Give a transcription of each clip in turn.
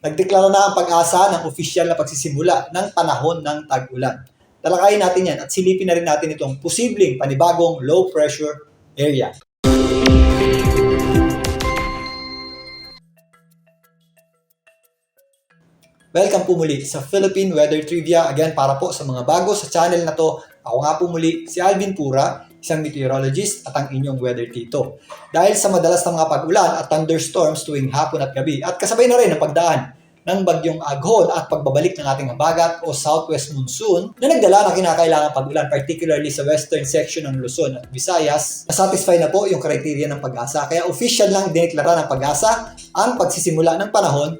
Nagdeklara na ang pag-asa ng opisyal na pagsisimula ng panahon ng tag-ulan. Talakayin natin yan at silipin na rin natin itong posibleng panibagong low pressure area. Welcome po muli sa Philippine Weather Trivia. Again, para po sa mga bago sa channel na to, ako nga po muli si Alvin Pura, isang meteorologist at ang inyong weather tito. Dahil sa madalas na mga pag-ulan at thunderstorms tuwing hapon at gabi at kasabay na rin ang pagdaan ng bagyong aghon at pagbabalik ng ating habagat o southwest monsoon na nagdala ng kinakailangan pag-ulan particularly sa western section ng Luzon at Visayas, nasatisfy na po yung criteria ng pag-asa. Kaya official lang dineklara ng pag-asa ang pagsisimula ng panahon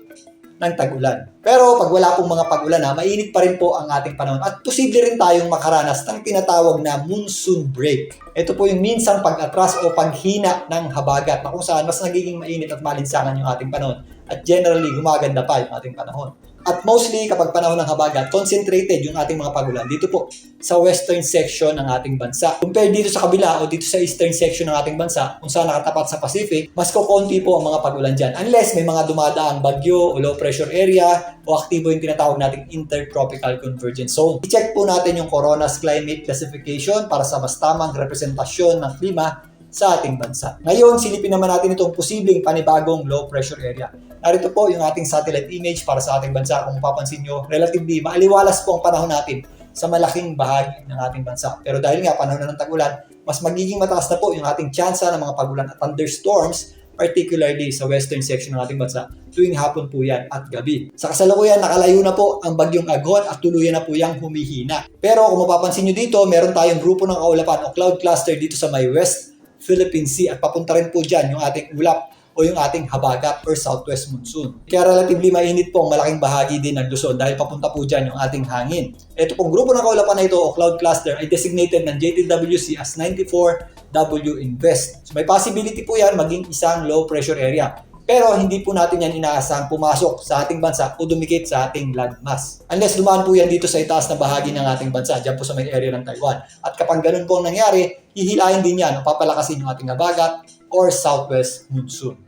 ng tag-ulan. Pero pag wala pong mga pag-ulan na, mainit pa rin po ang ating panahon at posible rin tayong makaranas ng tinatawag na monsoon break. Ito po yung minsang pag-atras o paghina ng habagat na kung saan mas nagiging mainit at malinsangan yung ating panahon at generally gumaganda pa yung ating panahon. At mostly kapag panahon ng habagat, concentrated yung ating mga pagulan dito po sa western section ng ating bansa. Compare dito sa kabila o dito sa eastern section ng ating bansa, kung saan nakatapat sa Pacific, mas kukonti po ang mga pagulan dyan. Unless may mga dumadaang bagyo o low pressure area o aktibo yung tinatawag nating intertropical convergence zone. I-check po natin yung Corona's Climate Classification para sa mas tamang representasyon ng klima sa ating bansa. Ngayon, silipin naman natin itong posibleng panibagong low pressure area. Narito po yung ating satellite image para sa ating bansa. Kung mapapansin nyo, relatively maaliwalas po ang panahon natin sa malaking bahagi ng ating bansa. Pero dahil nga panahon na ng tag-ulan, mas magiging mataas na po yung ating tsansa ng mga pagulan at thunderstorms particularly sa western section ng ating bansa tuwing hapon po yan at gabi. Sa kasalukuyan, nakalayo na po ang bagyong Agon at tuluyan na po yang humihina. Pero kung mapapansin nyo dito, meron tayong grupo ng kaulapan o cloud cluster dito sa may west Philippine Sea at papunta rin po dyan yung ating ulap o yung ating habagat or southwest monsoon. Kaya relatively mainit po ang malaking bahagi din ng Luzon dahil papunta po dyan yung ating hangin. Ito pong grupo ng kaulapan na ito o cloud cluster ay designated ng JTWC as 94W Invest. So may possibility po yan maging isang low pressure area. Pero hindi po natin yan inaasahang pumasok sa ating bansa o dumikit sa ating landmass. Unless dumaan po yan dito sa itaas na bahagi ng ating bansa, dyan po sa may area ng Taiwan. At kapag ganun po ang nangyari, hihilahin din yan o papalakasin yung ating habagat or southwest monsoon.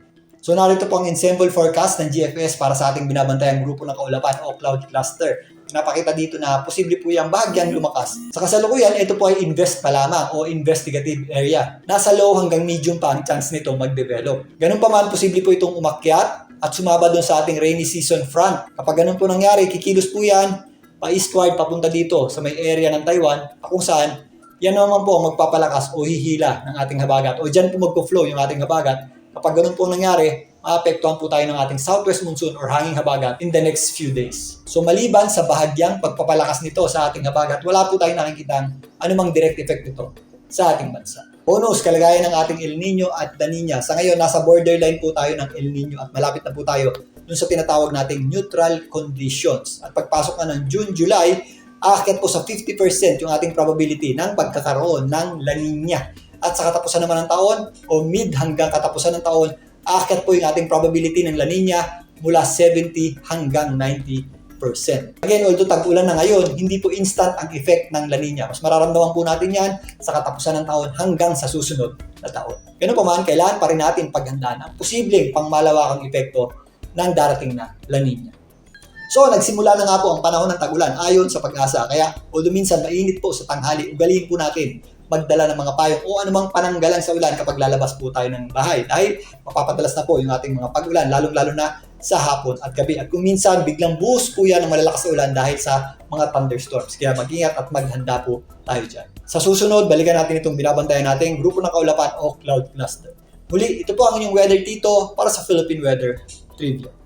So narito po ang ensemble forecast ng GFS para sa ating binabantayang grupo ng kaulapan o cloud cluster. Napakita dito na posible po yung bahagyang lumakas. Sa kasalukuyan, ito po ay invest pa lamang o investigative area. Nasa low hanggang medium pa ang chance nito mag-develop. Ganun pa man, posible po itong umakyat at sumaba doon sa ating rainy season front. Kapag ganun po nangyari, kikilos po yan pa-eastward papunta dito sa may area ng Taiwan kung saan yan naman po ang magpapalakas o hihila ng ating habagat o dyan po magpo-flow yung ating habagat. Kapag ganun po nangyari, maapektuhan po tayo ng ating southwest monsoon or hanging habagat in the next few days. So maliban sa bahagyang pagpapalakas nito sa ating habagat, wala po tayong nakikita anumang direct effect nito sa ating bansa. Bonus, kalagayan ng ating El Nino at La Nina. Sa ngayon, nasa borderline po tayo ng El Nino at malapit na po tayo dun sa tinatawag nating neutral conditions. At pagpasok na ng June, July, aakyat po sa 50% yung ating probability ng pagkakaroon ng La Nina. At sa katapusan naman ng taon o mid hanggang katapusan ng taon, aakyat po yung ating probability ng La Nina mula 70 hanggang 90%. Again, although tag-ulan na ngayon, hindi po instant ang effect ng La Nina. Mas mararamdaman po natin yan sa katapusan ng taon hanggang sa susunod na taon. Ganun pa man, kailangan pa rin natin paghandaan ang posibleng pangmalawakang epekto ng darating na La Nina. So, nagsimula na nga po ang panahon ng tagulan ayon sa pag-asa. Kaya, although minsan mainit po sa tanghali, ugaliin po natin magdala ng mga payong o anumang pananggalang sa ulan kapag lalabas po tayo ng bahay. Dahil mapapadalas na po yung ating mga pag-ulan, lalong-lalo na sa hapon at gabi. At kung minsan, biglang buhos po yan ng malalakas na ulan dahil sa mga thunderstorms. Kaya mag-ingat at maghanda po tayo dyan. Sa susunod, balikan natin itong binabantayan natin, grupo ng kaulapan o cloud cluster. Muli, ito po ang inyong weather dito para sa Philippine Weather Trivia.